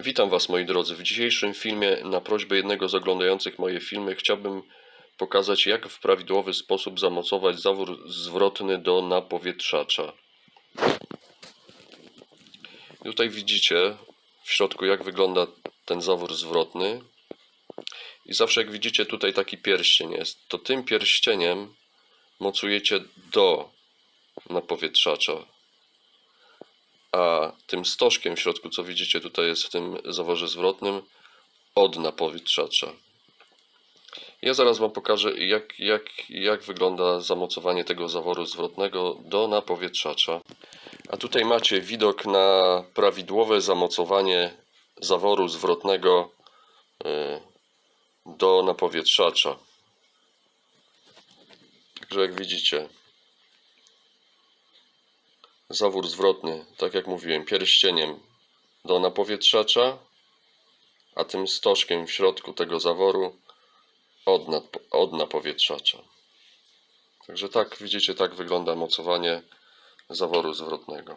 Witam Was moi drodzy. W dzisiejszym filmie na prośbę jednego z oglądających moje filmy chciałbym pokazać jak w prawidłowy sposób zamocować zawór zwrotny do napowietrzacza. Tutaj widzicie w środku jak wygląda ten zawór zwrotny. I zawsze jak widzicie tutaj taki pierścień jest, to tym pierścieniem mocujecie do napowietrzacza a tym stożkiem w środku, co widzicie tutaj jest w tym zaworze zwrotnym, od napowietrzacza. Ja zaraz Wam pokażę, jak, jak, jak wygląda zamocowanie tego zaworu zwrotnego do napowietrzacza. A tutaj macie widok na prawidłowe zamocowanie zaworu zwrotnego y, do napowietrzacza. Także jak widzicie, zawór zwrotny, tak jak mówiłem, pierścieniem do napowietrzacza, a tym stożkiem w środku tego zaworu od, nad, od napowietrzacza. Także tak, widzicie, tak wygląda mocowanie zaworu zwrotnego.